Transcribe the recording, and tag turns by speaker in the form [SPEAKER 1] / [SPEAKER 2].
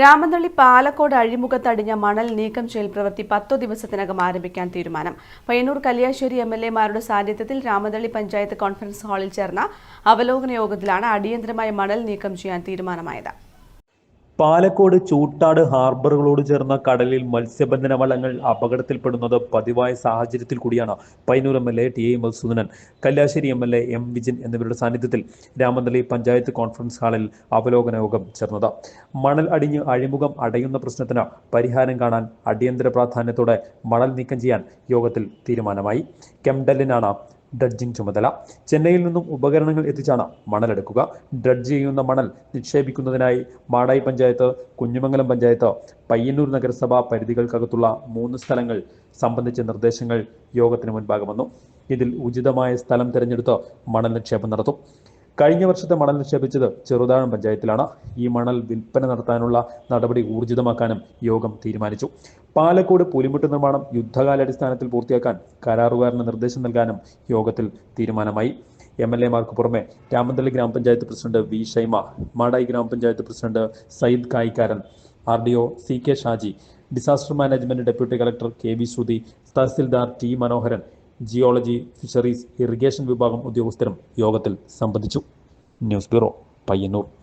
[SPEAKER 1] രാമന്തള്ളി പാലക്കോട് അഴിമുഖത്തടിഞ്ഞ മണൽ നീക്കം ചെയ്യൽ പ്രവൃത്തി പത്തു ദിവസത്തിനകം ആരംഭിക്കാൻ തീരുമാനം. പയ്യന്നൂർ കല്യാശ്ശേരി എം എൽ എമാരുടെ സാന്നിധ്യത്തിൽ രാമനള്ളി പഞ്ചായത്ത് കോൺഫറൻസ് ഹാളിൽ ചേർന്ന അവലോകന യോഗത്തിലാണ് അടിയന്തരമായി മണൽ നീക്കം ചെയ്യാൻ തീരുമാനമായത്.
[SPEAKER 2] പാലക്കോട് ചൂട്ടാട് ഹാർബറുകളോട് ചേർന്ന കടലിൽ മത്സ്യബന്ധന വള്ളങ്ങൾ അപകടത്തിൽപ്പെടുന്നത് പതിവായ സാഹചര്യത്തിൽ കൂടിയാണ്. Payyanur M L A T A Madhusoodanan Kalliasseri M L A M Vijin എന്നിവരുടെ സാന്നിധ്യത്തിൽ രാമന്തളി പഞ്ചായത്ത് കോൺഫറൻസ് ഹാളിൽ അവലോകന യോഗം ചേർന്നത്. മണൽ അടിഞ്ഞ് അഴിമുഖം അടയുന്ന പ്രശ്നത്തിന് പരിഹാരം കാണാൻ അടിയന്തര പ്രാധാന്യത്തോടെ മണൽ നീക്കം ചെയ്യാൻ യോഗത്തിൽ തീരുമാനമായി. കെംഡലിനാണ് ഡ്രഡ്ജിംഗ് ചുമതല. ചെന്നൈയിൽ നിന്നും ഉപകരണങ്ങൾ എത്തിച്ചാണ് മണലെടുക്കുക ഡ്രഡ്ജ് ചെയ്യുന്ന മണൽ നിക്ഷേപിക്കുന്നതിനായി മാടായി പഞ്ചായത്ത് കുഞ്ഞുമംഗലം പഞ്ചായത്ത് പയ്യന്നൂർ നഗരസഭ പരിധികൾക്കകത്തുള്ള മൂന്ന് സ്ഥലങ്ങൾ സംബന്ധിച്ച നിർദ്ദേശങ്ങൾ യോഗത്തിന് മുൻപാകെ വന്നു. ഇതിൽ ഉചിതമായ സ്ഥലം തിരഞ്ഞെടുത്ത് മണൽ നിക്ഷേപം നടത്തും. കഴിഞ്ഞ വർഷത്തെ മണൽ നിക്ഷേപിച്ചത് ചെറുതാഴം പഞ്ചായത്തിലാണ്. ഈ മണൽ വിൽപ്പന നടത്താനുള്ള നടപടി ഊർജിതമാക്കാനും യോഗം തീരുമാനിച്ചു. പാലക്കോട് പുലിമുട്ട് നിർമ്മാണം യുദ്ധകാലാടിസ്ഥാനത്തിൽ പൂർത്തിയാക്കാൻ കരാറുകാരന് നിർദ്ദേശം നൽകാനും യോഗത്തിൽ തീരുമാനമായി. എം എൽ എമാർക്ക് പുറമെ രാമന്തള്ളി ഗ്രാമപഞ്ചായത്ത് പ്രസിഡന്റ് വി ഷൈമ മാടായി ഗ്രാമപഞ്ചായത്ത് president Sayyid കായിക്കാരൻ R D O C K Shaji disaster management deputy collector K V Shruthi tahsildar T Manoharan geology fisheries irrigation വിഭാഗം ഉദ്യോഗസ്ഥരും യോഗത്തിൽ സംബന്ധിച്ചു. News bureau Payyanur.